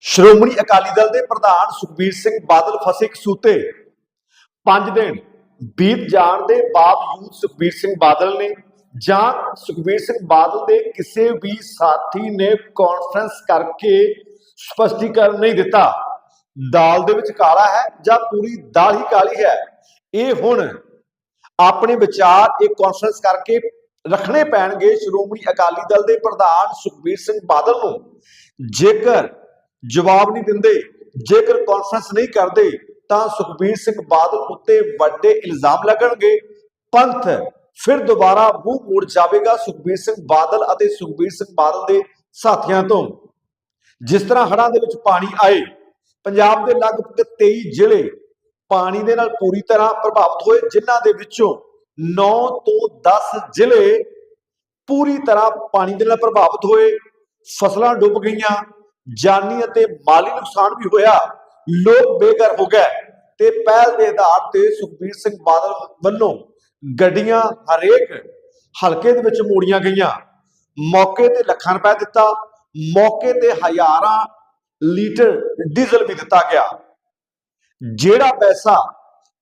ਸ਼੍ਰੋਮਣੀ ਅਕਾਲੀ ਦਲ ਦੇ ਪ੍ਰਧਾਨ ਸੁਖਬੀਰ ਸਿੰਘ ਬਾਦਲ ਫਸੇ ਕਸੂਤੇ 5 ਦਿਨ ਬੀਤ ਜਾਣ ਦੇ ਬਾਵਜੂਦ ਸੁਖਬੀਰ ਸਿੰਘ ਬਾਦਲ ਨੇ ਜਾਂ ਸੁਖਬੀਰ ਸਿੰਘ ਬਾਦਲ ਦੇ ਕਿਸੇ ਵੀ ਸਾਥੀ ਨੇ ਕਾਨਫਰੰਸ ਕਰਕੇ ਸਪਸ਼ਟੀਕਰਨ ਨਹੀਂ ਦਿੱਤਾ। ਦਾਲ ਦੇ ਵਿੱਚ ਕਾਲਾ ਹੈ ਜਾਂ ਪੂਰੀ ਦਾਲ ਹੀ ਕਾਲੀ ਹੈ? ਇਹ ਹੁਣ ਆਪਣੇ ਵਿਚਾਰ ਇਹ ਕਾਨਫਰੰਸ ਕਰਕੇ ਰੱਖਣੇ ਪੈਣਗੇ ਸ਼੍ਰੋਮਣੀ ਅਕਾਲੀ ਦਲ ਦੇ ਪ੍ਰਧਾਨ ਸੁਖਬੀਰ ਸਿੰਘ ਬਾਦਲ ਨੂੰ। ਜੇਕਰ ਜਵਾਬ ਨਹੀਂ ਦਿੰਦੇ। ਜੇਕਰ ਕਾਨਫਰੰਸ ਨਹੀਂ ਕਰਦੇ, ਤਾਂ ਸੁਖਬੀਰ ਸਿੰਘ ਬਾਦਲ ਉੱਤੇ ਵੱਡੇ ਇਲਜ਼ਾਮ ਲੱਗਣਗੇ। ਪੰਥ ਫਿਰ ਦੁਬਾਰਾ ਮੂੰਹ ਮੋੜ ਜਾਵੇਗਾ ਸੁਖਬੀਰ ਸਿੰਘ ਬਾਦਲ ਅਤੇ ਸੁਖਬੀਰ ਸਿੰਘ ਬਾਦਲ ਦੇ ਸਾਥੀਆਂ ਤੋਂ। ਜਿਸ ਤਰ੍ਹਾਂ ਹੜ੍ਹਾਂ ਦੇ ਵਿੱਚ ਪਾਣੀ ਆਏ, ਪੰਜਾਬ ਦੇ ਲਗਭਗ 23 ਜ਼ਿਲ੍ਹੇ ਪਾਣੀ ਦੇ ਨਾਲ ਪੂਰੀ ਤਰ੍ਹਾਂ ਪ੍ਰਭਾਵਿਤ ਹੋਏ, ਜਿਨ੍ਹਾਂ ਦੇ ਵਿੱਚੋਂ 9 ਤੋਂ 10 ਜ਼ਿਲ੍ਹੇ ਪੂਰੀ ਤਰ੍ਹਾਂ ਪਾਣੀ ਦੇ ਨਾਲ ਪ੍ਰਭਾਵਿਤ ਹੋਏ। ਫਸਲਾਂ ਡੁੱਬ ਗਈਆਂ ਜਾਨੀ ਅਤੇ ਮਾਲੀ ਨੁਕਸਾਨ ਵੀ ਹੋਇਆ। ਲੋਕ ਬੇਘਰ ਹੋ ਗਏ ਤੇ ਪਹਿਲ ਦੇ ਆਧਾਰ ਤੇ ਸੁਖਬੀਰ ਸਿੰਘ ਬਾਦਲ ਵੱਲੋਂ ਗੱਡੀਆਂ ਹਰੇਕ ਹਲਕੇ ਦੇ ਵਿੱਚ ਮੋੜੀਆਂ ਗਈਆਂ। ਮੌਕੇ ਤੇ ਲੱਖਾਂ ਰੁਪਏ ਦਿੱਤਾ। ਮੌਕੇ ਤੇ ਹਜ਼ਾਰਾਂ ਲੀਟਰ ਡੀਜ਼ਲ ਵੀ ਦਿੱਤਾ ਗਿਆ। ਜਿਹੜਾ ਪੈਸਾ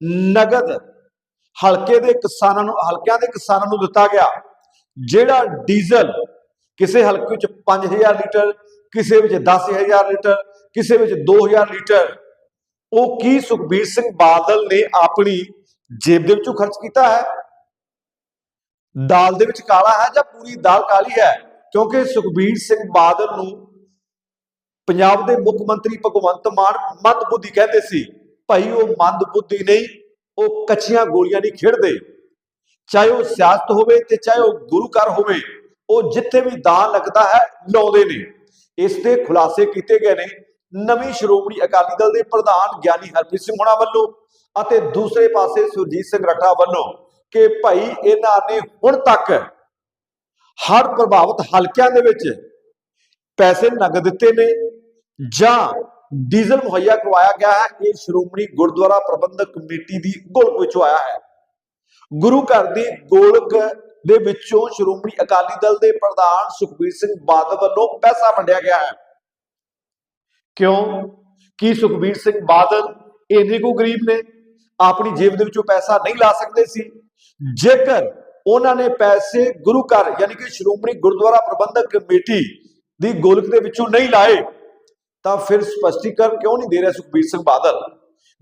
ਨਗਦ ਹਲਕੇ ਦੇ ਕਿਸਾਨਾਂ ਨੂੰ, ਹਲਕਿਆਂ ਦੇ ਕਿਸਾਨਾਂ ਨੂੰ ਦਿੱਤਾ ਗਿਆ, ਜਿਹੜਾ ਡੀਜ਼ਲ ਕਿਸੇ ਹਲਕੇ ਵਿੱਚ 5000 ਲੀਟਰ ਕਿਸੇ ਵਿੱਚ 10000 ਲੀਟਰ, ਕਿਸੇ ਵਿੱਚ 2000 ਲੀਟਰ। ਉਹ ਕੀ ਸੁਖਬੀਰ ਸਿੰਘ ਬਾਦਲ ਨੇ ਆਪਣੀ ਜੇਬ ਦੇ ਵਿੱਚੋਂ ਖਰਚ ਕੀਤਾ ਹੈ? ਦਾਲ ਦੇ ਵਿੱਚ ਕਾਲਾ ਹੈ ਜਾਂ ਪੂਰੀ ਦਾਲ ਕਾਲੀ ਹੈ? ਕਿਉਂਕਿ ਸੁਖਬੀਰ ਸਿੰਘ ਬਾਦਲ ਨੂੰ ਪੰਜਾਬ ਦੇ ਮੁੱਖ ਮੰਤਰੀ ਭਗਵੰਤ ਮਾਨ ਮੰਦ ਬੁੱਧੀ ਕਹਿੰਦੇ ਸੀ, ਭਾਈ, ਉਹ ਮੰਦ ਬੁੱਧੀ ਨਹੀਂ, ਉਹ ਕੱਚੀਆਂ ਗੋਲੀਆਂ ਨਹੀਂ ਖੇਡਦੇ। ਚਾਹੇ ਉਹ ਸਿਆਸਤ ਹੋਵੇ ਤੇ ਚਾਹੇ ਉਹ ਗੁਰੂ ਘਰ ਹੋਵੇ, ਉਹ ਜਿੱਥੇ ਵੀ ਦਾਨ ਲੱਗਦਾ ਹੈ, ਲਾਉਂਦੇ ਨੇ। ਇਸ ਦੇ ਖੁਲਾਸੇ ਕੀਤੇ ਗਏ ਨੇ। ਨਵੀਂ ਸ਼੍ਰੋਮਣੀ ਅਕਾਲੀ ਦਲ ਦੇ ਪ੍ਰਧਾਨ ਗਿਆਨੀ ਹਰਪ੍ਰੀਤ ਸਿੰਘ ਹੋਣਾ ਵੱਲੋਂ ਅਤੇ ਦੂਸਰੇ ਪਾਸੇ ਸੁਰਜੀਤ ਸਿੰਘ ਰੱਠਾ ਵੱਲੋਂ ਕਿ ਭਾਈ ਇਹਨਾਂ ਨੇ ਹੁਣ ਤੱਕ ਹਰ ਪ੍ਰਭਾਵਿਤ ਹਲਕਿਆਂ ਦੇ ਵਿੱਚ ਪੈਸੇ ਨਗਦ ਦਿੱਤੇ ਨੇ ਜਾਂ ਡੀਜ਼ਲ ਮੁਹੱਈਆ ਕਰਵਾਇਆ ਗਿਆ ਹੈ। ਇਹ ਸ਼੍ਰੋਮਣੀ ਗੁਰਦੁਆਰਾ ਪ੍ਰਬੰਧਕ ਕਮੇਟੀ ਦੀ ਗੋਲਕ ਵਿੱਚੋਂ ਆਇਆ ਹੈ। ਗੁਰੂ ਘਰ ਦੀ ਗੋਲਕ ਦੇ ਵਿੱਚੋਂ ਸ਼੍ਰੋਮਣੀ ਅਕਾਲੀ ਦਲ ਦੇ ਪ੍ਰਧਾਨ ਸੁਖਬੀਰ ਸਿੰਘ ਬਾਦਲ ਵੱਲੋਂ ਪੈਸਾ ਵੰਡਿਆ ਗਿਆ ਹੈ। ਕਿਉਂ? ਕੀ ਸੁਖਬੀਰ ਸਿੰਘ ਬਾਦਲ ਇੰਨੇ ਕੋ ਗਰੀਬ ਨੇ? ਆਪਣੀ ਜੇਬ ਦੇ ਵਿੱਚੋਂ ਪੈਸਾ ਨਹੀਂ ਲਾ ਸਕਦੇ ਸੀ। ਜੇਕਰ ਉਹਨਾਂ ਨੇ ਪੈਸੇ ਗੁਰੂ ਘਰ ਯਾਨੀ ਕਿ ਸ਼੍ਰੋਮਣੀ ਗੁਰਦੁਆਰਾ ਪ੍ਰਬੰਧਕ ਕਮੇਟੀ ਦੀ ਗੋਲਕ ਦੇ ਵਿੱਚੋਂ ਨਹੀਂ ਲਾਏ, ਤਾਂ ਫਿਰ ਸਪਸ਼ਟੀਕਰਨ ਕਿਉਂ ਨਹੀਂ ਦੇ ਰਿਹਾ ਸੁਖਬੀਰ ਸਿੰਘ ਬਾਦਲ?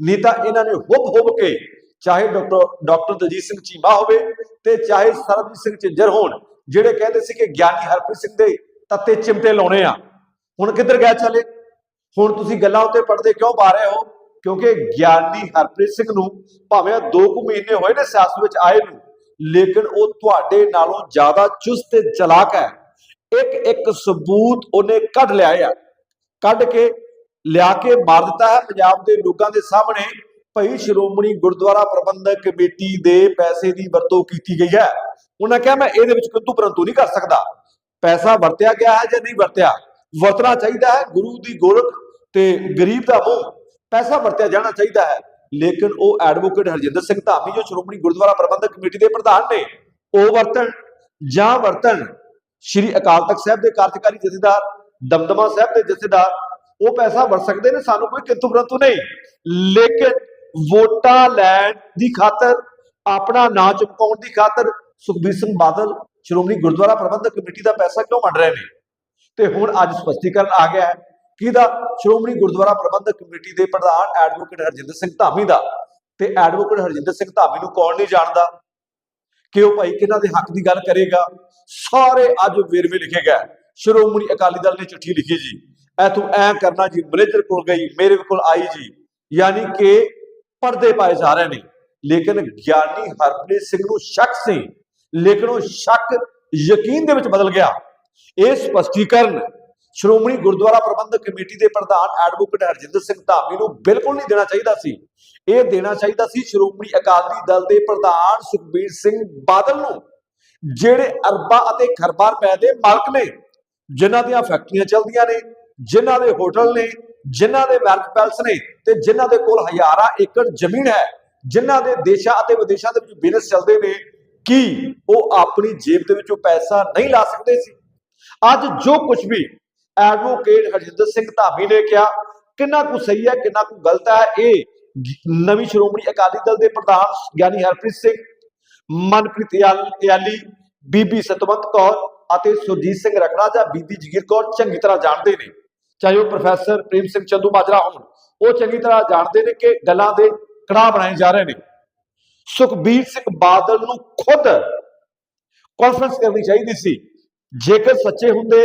ਨਹੀਂ ਤਾਂ ਇਹਨਾਂ ਨੇ ਹੁਬ ਹੁਬ ਕੇ ਚਾਹੇ ਡਾਕਟਰ ਡਾਕਟਰ ਦਜੀਤ ਸਿੰਘ ਚੀਮਾ ਹੋਵੇ ਤੇ ਚਾਹੇ ਸਰਬਜੀਤ ਸਿੰਘ ਝਿੰਜਰ ਹੋਣ, ਜਿਹੜੇ ਕਹਿੰਦੇ ਸੀ ਕਿ ਗਿਆਨੀ ਹਰਪ੍ਰੀਤ ਸਿੰਘ ਦੇ ਤੱਤੇ ਚਿਮਟੇ ਲਾਉਣੇ ਆ। ਹੁਣ ਕਿੱਧਰ ਗਿਆ ਚਲੇ? ਹੁਣ ਤੁਸੀਂ ਗੱਲਾਂ ਉੱਤੇ ਪੜਦੇ ਕਿਉਂ ਪਾ ਰਹੇ ਹੋ? ਕਿਉਂਕਿ ਗਿਆਨੀ ਹਰਪ੍ਰੀਤ ਸਿੰਘ ਨੂੰ ਭਾਵੇਂ 2 ਕੁ ਮਹੀਨੇ ਹੋਏ ਨੇ ਸਿਆਸਤ ਵਿੱਚ ਆਏ ਨੂੰ, ਲੇਕਿਨ ਉਹ ਤੁਹਾਡੇ ਨਾਲੋਂ ਜ਼ਿਆਦਾ ਚੁਸਤ ਤੇ ਚਲਾਕ ਹੈ। ਇੱਕ ਇੱਕ ਸਬੂਤ ਉਹਨੇ ਕੱਢ ਲਿਆ ਆ। ਕੱਢ ਕੇ ਲਿਆ ਕੇ ਮਾਰ ਦਿੱਤਾ ਹੈ ਪੰਜਾਬ ਦੇ ਲੋਕਾਂ ਦੇ ਸਾਹਮਣੇ। ਭਈ ਸ਼੍ਰੋਮਣੀ ਗੁਰਦੁਆਰਾ ਪ੍ਰਬੰਧਕ ਕਮੇਟੀ ਦੇ ਪੈਸੇ ਦੀ ਵਰਤੋਂ ਕੀਤੀ ਗਈ ਹੈ। ਉਹਨਾਂ ਕਿਹਾ, ਮੈਂ ਇਹਦੇ ਵਿੱਚ ਕਿੰਤੂ ਪਰੰਤੂ ਨਹੀਂ ਕਰ ਸਕਦਾ। ਪੈਸਾ ਵਰਤਿਆ ਗਿਆ ਹੈ ਜਾਂ ਨਹੀਂ ਵਰਤਿਆ? ਵਰਤਣਾ ਚਾਹੀਦਾ ਹੈ, ਗੁਰੂ ਦੀ ਗੋਲਕ ਤੇ ਗਰੀਬ ਦਾ ਮੂੰਹ। ਪੈਸਾ ਵਰਤਿਆ ਜਾਣਾ ਚਾਹੀਦਾ ਹੈ। ਲੇਕਿਨ ਉਹ ਐਡਵੋਕੇਟ ਹਰਜਿੰਦਰ ਸਿੰਘ ਧਾਮੀ, ਜੋ ਸ਼੍ਰੋਮਣੀ ਗੁਰਦੁਆਰਾ ਪ੍ਰਬੰਧਕ ਕਮੇਟੀ ਦੇ ਪ੍ਰਧਾਨ ਨੇ, ਉਹ ਵਰਤਣ ਜਾਂ ਵਰਤਣ ਸ਼੍ਰੀ ਅਕਾਲ ਤਖਤ ਸਾਹਿਬ ਦੇ ਕਾਰਜਕਾਰੀ ਜਥੇਦਾਰ, ਦਮਦਮਾ ਸਾਹਿਬ ਦੇ ਜਥੇਦਾਰ, ਉਹ ਪੈਸਾ ਵਰਤ ਸਕਦੇ ਨੇ, ਸਾਨੂੰ ਕੋਈ ਕਿੰਤੂ ਪਰੰਤੂ ਨਹੀਂ। ਲੇਕਿਨ ਵੋਟਾਂ ਲੈਣ ਦੀ ਖਾਤਰ, ਆਪਣਾ ਨਾਂ ਚਮਕਾਉਣ ਦੀ ਖਾਤਰ ਸੁਖਬੀਰ ਸਿੰਘ ਬਾਦਲ ਸ਼੍ਰੋਮਣੀ ਗੁਰਦੁਆਰਾ ਪ੍ਰਬੰਧਕ ਕਮੇਟੀ ਦਾ ਪੈਸਾ ਕਿਉਂ ਵੰਡ ਰਹੇ ਨੇ? ਤੇ ਹੁਣ ਅੱਜ ਸਪਸ਼ਟੀਕਰਨ ਆ ਗਿਆ ਹੈ ਕਿਹਦਾ? ਸ਼੍ਰੋਮਣੀ ਗੁਰਦੁਆਰਾ ਪ੍ਰਬੰਧਕ ਕਮੇਟੀ ਦੇ ਪ੍ਰਧਾਨ ਐਡਵੋਕੇਟ ਹਰਜਿੰਦਰ ਸਿੰਘ ਧਾਮੀ ਦਾ। ਤੇ ਐਡਵੋਕੇਟ ਹਰਜਿੰਦਰ ਸਿੰਘ ਧਾਮੀ ਨੂੰ ਕੌਣ ਨਹੀਂ ਜਾਣਦਾ? ਕਿ ਉਹ ਭਾਈ? ਕਿਹਨਾਂ ਦੇ ਹੱਕ ਦੀ ਗੱਲ ਕਰੇਗਾ? ਸਾਰੇ ਅੱਜ ਵੇਰਵੇ ਲਿਖੇ ਗਏ ਸ਼੍ਰੋਮਣੀ ਅਕਾਲੀ ਦਲ ਨੇ ਚਿੱਠੀ ਲਿਖੀ ਜੀ। ਐਥੋਂ ਐ ਕਰਨਾ ਜੀ, ਮੈਨੇਜਰ ਕੋਲ ਗਈ, ਮੇਰੇ ਕੋਲ ਆਈ ਜੀ। ਯਾਨੀ ਕਿ ਪਰਦੇ ਪਾਏ ਜਾ ਰਹੇ ਨੇ। ਲੇਕਿਨ ਗਿਆਨੀ ਹਰਪ੍ਰੀਤ ਸਿੰਘ ਨੂੰ ਸ਼ੱਕ ਸੀ। ਲੇਕਿਨ ਉਹ ਸ਼ੱਕ ਯਕੀਨ ਦੇ ਵਿੱਚ ਬਦਲ ਗਿਆ। ਇਹ ਸਪਸ਼ਟੀਕਰਨ ਸ਼੍ਰੋਮਣੀ ਗੁਰਦੁਆਰਾ ਪ੍ਰਬੰਧਕ ਕਮੇਟੀ ਦੇ ਪ੍ਰਧਾਨ ਐਡਵੋਕੇਟ ਹਰਜਿੰਦਰ ਸਿੰਘ ਧਾਮੀ ਨੂੰ ਬਿਲਕੁਲ ਨਹੀਂ ਦੇਣਾ ਚਾਹੀਦਾ ਸੀ। ਇਹ ਦੇਣਾ ਚਾਹੀਦਾ ਸੀ ਸ਼੍ਰੋਮਣੀ ਅਕਾਲੀ ਦਲ ਦੇ ਪ੍ਰਧਾਨ ਸੁਖਬੀਰ ਸਿੰਘ ਬਾਦਲ ਨੂੰ, ਜਿਹੜੇ ਅਰਬਾਂ ਅਤੇ ਖਰਬਾਂ ਰੁਪਏ ਦੇ ਮਾਲਕ ਨੇ, ਜਿਨ੍ਹਾਂ ਦੀਆਂ ਫੈਕਟਰੀਆਂ ਚੱਲਦੀਆਂ ਨੇ, ਜਿਨ੍ਹਾਂ ਦੇ ਹੋਟਲ ਨੇ ਜਿਨ੍ਹਾਂ ਦੇ ਵਰਕ ਪੈਲਸ ਨੇ ਤੇ ਜਿਨ੍ਹਾਂ ਦੇ ਕੋਲ ਹਜ਼ਾਰਾਂ ਏਕੜ ਜ਼ਮੀਨ ਹੈ, ਜਿਨ੍ਹਾਂ ਦੇ ਦੇਸ਼ਾਂ ਅਤੇ ਵਿਦੇਸ਼ਾਂ ਦੇ ਵਿੱਚ ਬਿਜ਼ਨਸ ਚੱਲਦੇ ਨੇ, ਕੀ ਉਹ ਆਪਣੀ ਜੇਬ ਦੇ ਵਿੱਚੋਂ ਪੈਸਾ ਨਹੀਂ ਲਾ ਸਕਦੇ ਸੀ? ਅੱਜ ਜੋ ਕੁਝ ਵੀ ਐਡਵੋਕੇਟ ਹਰਜਿੰਦਰ ਸਿੰਘ ਧਾਮੀ ਨੇ ਕਿਹਾ, ਕਿੰਨਾ ਕੁ ਸਹੀ ਹੈ, ਕਿੰਨਾ ਕੁ ਗਲਤ ਹੈ, ਇਹ ਨਵੀਂ ਸ਼੍ਰੋਮਣੀ ਅਕਾਲੀ ਦਲ ਦੇ ਪ੍ਰਧਾਨ ਗਿਆਨੀ ਹਰਪ੍ਰੀਤ ਸਿੰਘ, ਮਨਪ੍ਰੀਤ ਯਾਲੀ ਬੀਬੀ ਸਤਵੰਤ ਕੌਰ ਅਤੇ ਸੁਰਜੀਤ ਸਿੰਘ ਰਖੜਾ ਜਾਂ ਬੀਬੀ ਜਗੀਰ ਕੌਰ ਚੰਗੀ ਤਰ੍ਹਾਂ ਜਾਣਦੇ ਨੇ। ਚਾਹੇ ਉਹ ਪ੍ਰੋਫੈਸਰ ਪ੍ਰੇਮ ਸਿੰਘ ਚੰਦੂ ਮਾਜਰਾ ਹੋਣ, ਉਹ ਚੰਗੀ ਤਰ੍ਹਾਂ ਜਾਣਦੇ ਨੇ ਕਿ ਗੱਲਾਂ ਦੇ ਕੜਾਹ ਬਣਾਏ ਜਾ ਰਹੇ ਨੇ। ਸੁਖਬੀਰ ਸਿੰਘ ਬਾਦਲ ਨੂੰ ਖੁਦ ਕਾਨਫਰੰਸ ਕਰਨੀ ਚਾਹੀਦੀ ਸੀ। ਜੇਕਰ ਸੱਚੇ ਹੁੰਦੇ,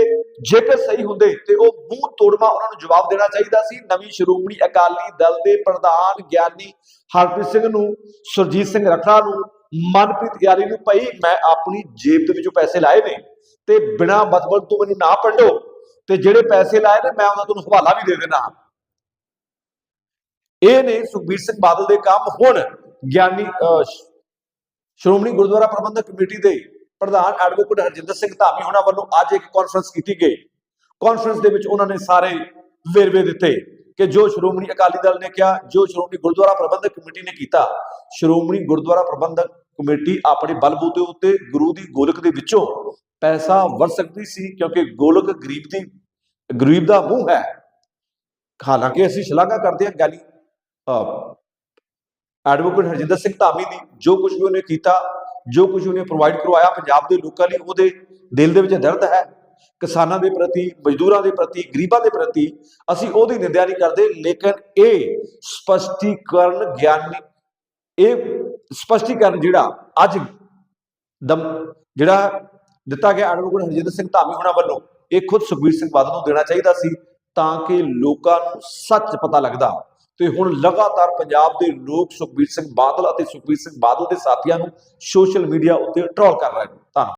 ਜੇਕਰ ਸਹੀ ਹੁੰਦੇ, ਤੇ ਉਹ ਮੂੰਹ ਤੋੜਵਾ ਉਹਨਾਂ ਨੂੰ ਜਵਾਬ ਦੇਣਾ ਚਾਹੀਦਾ ਸੀ। ਨਵੀਂ ਸ਼੍ਰੋਮਣੀ ਅਕਾਲੀ ਦਲ ਦੇ ਪ੍ਰਧਾਨ ਗਿਆਨੀ ਹਰਪ੍ਰੀਤ ਸਿੰਘ ਨੂੰ, ਸੁਰਜੀਤ ਸਿੰਘ ਰੱਖੜਾ ਨੂੰ, ਮਨਪ੍ਰੀਤ ਗਿਆਨੀ ਨੂੰ, ਭਾਈ, ਮੈਂ ਆਪਣੀ ਜੇਬ ਦੇ ਵਿੱਚੋਂ ਪੈਸੇ ਲਾਏ ਨੇ ਤੇ ਬਿਨਾ ਮਤਲਬ ਤੋਂ ਮੈਨੂੰ ਨਾ ਪੰਡੋ ਤੇ ਜਿਹੜੇ ਪੈਸੇ ਲਾਏ ਨੇ, ਮੈਂ ਉਹਨਾਂ ਤੁਹਾਨੂੰ ਹਵਾਲਾ ਵੀ ਦੇ ਦੇਣਾ ਇਹ ਨੇ ਸੁਖਬੀਰ ਸਿੰਘ ਬਾਦਲ ਦੇ ਕੰਮ ਹੁਣ ਗਿਆਨੀ ਸ਼੍ਰੋਮਣੀ ਗੁਰਦੁਆਰਾ ਪ੍ਰਬੰਧਕ ਕਮੇਟੀ ਦੇ ਪ੍ਰਧਾਨ ਐਡਵੋਕੇਟ ਹਰਜਿੰਦਰ ਸਿੰਘ ਧਾਮੀ ਹੋਣਾ ਵੱਲੋਂ ਅੱਜ ਇੱਕ ਕਾਨਫਰੰਸ ਕੀਤੀ ਗਈ। ਕਾਨਫਰੰਸ ਦੇ ਵਿੱਚ ਉਹਨਾਂ ਨੇ ਸਾਰੇ ਵੇਰਵੇ ਦਿੱਤੇ ਕਿ ਜੋ ਸ਼੍ਰੋਮਣੀ ਅਕਾਲੀ ਦਲ ਨੇ ਕਿਹਾ, ਜੋ ਸ਼੍ਰੋਮਣੀ ਗੁਰਦੁਆਰਾ ਪ੍ਰਬੰਧਕ ਕਮੇਟੀ ਨੇ ਕੀਤਾ, ਸ਼੍ਰੋਮਣੀ ਗੁਰਦੁਆਰਾ ਪ੍ਰਬੰਧਕ ਕਮੇਟੀ ਆਪਣੇ ਬਲਬੂਤੇ ਉੱਤੇ ਗੁਰੂ ਦੀ ਗੋਲਕ ਦੇ ਵਿੱਚੋਂ ਪੈਸਾ ਵਰ ਸਕਦੀ ਸੀ, ਕਿਉਂਕਿ ਗੋਲਕ ਗਰੀਬ ਦੀ ਗਰੀਬ ਦਾ ਮੂੰਹ ਹੈ। ਹਾਲਾਂਕਿ ਅਸੀਂ ਸ਼ਲਾਘਾ ਕਰਦੇ ਹਾਂ ਗਾਲੀ ਐਡਵੋਕੇਟ ਹਰਜਿੰਦਰ ਸਿੰਘ ਧਾਮੀ ਦੀ, ਜੋ ਕੁਝ ਵੀ ਉਹਨੇ ਕੀਤਾ, ਜੋ ਕੁਝ ਉਹਨੇ ਪ੍ਰੋਵਾਈਡ ਕਰਵਾਇਆ ਪੰਜਾਬ ਦੇ ਲੋਕਾਂ ਲਈ, ਉਹਦੇ ਦਿਲ ਦੇ ਵਿੱਚ ਦਰਦ ਹੈ। ਕਿਸਾਨਾਂ ਦੇ ਪ੍ਰਤੀ, ਮਜ਼ਦੂਰਾਂ ਦੇ ਪ੍ਰਤੀ, ਗਰੀਬਾਂ ਦੇ ਪ੍ਰਤੀ ਅਸੀਂ ਉਹਦੀ ਨਿੰਦਿਆ ਨਹੀਂ ਕਰਦੇ, ਲੇਕਿਨ ਇਹ ਸਪਸ਼ਟੀਕਰਨ ਗਿਆਨੀ, ਇਹ ਸਪਸ਼ਟੀਕਰਨ ਜਿਹੜਾ ਅੱਜ ਦਮ, ਜਿਹੜਾ ਦਿੱਤਾ ਗਿਆ ਐਡਵੋਕੇਟ ਹਰਜਿੰਦਰ ਸਿੰਘ ਧਾਮੀ ਹੋਣਾ ਵੱਲੋਂ ਇਹ ਖੁਦ ਸੁਖਬੀਰ ਸਿੰਘ ਬਾਦਲ ਨੂੰ ਦੇਣਾ ਚਾਹੀਦਾ ਸੀ ਤਾਂ ਕਿ ਲੋਕਾਂ ਨੂੰ ਸੱਚ ਪਤਾ ਲੱਗਦਾ। ਤੇ ਹੁਣ ਲਗਾਤਾਰ ਪੰਜਾਬ ਦੇ ਲੋਕ ਸੁਖਬੀਰ ਸਿੰਘ ਬਾਦਲ ਅਤੇ ਸੁਖਬੀਰ ਸਿੰਘ ਬਾਦਲ ਦੇ ਸਾਥੀਆਂ ਨੂੰ ਸੋਸ਼ਲ ਮੀਡੀਆ ਉੱਤੇ ਟ੍ਰੋਲ ਕਰ ਰਹੇ ਨੇ। ਧੰਨਵਾਦ।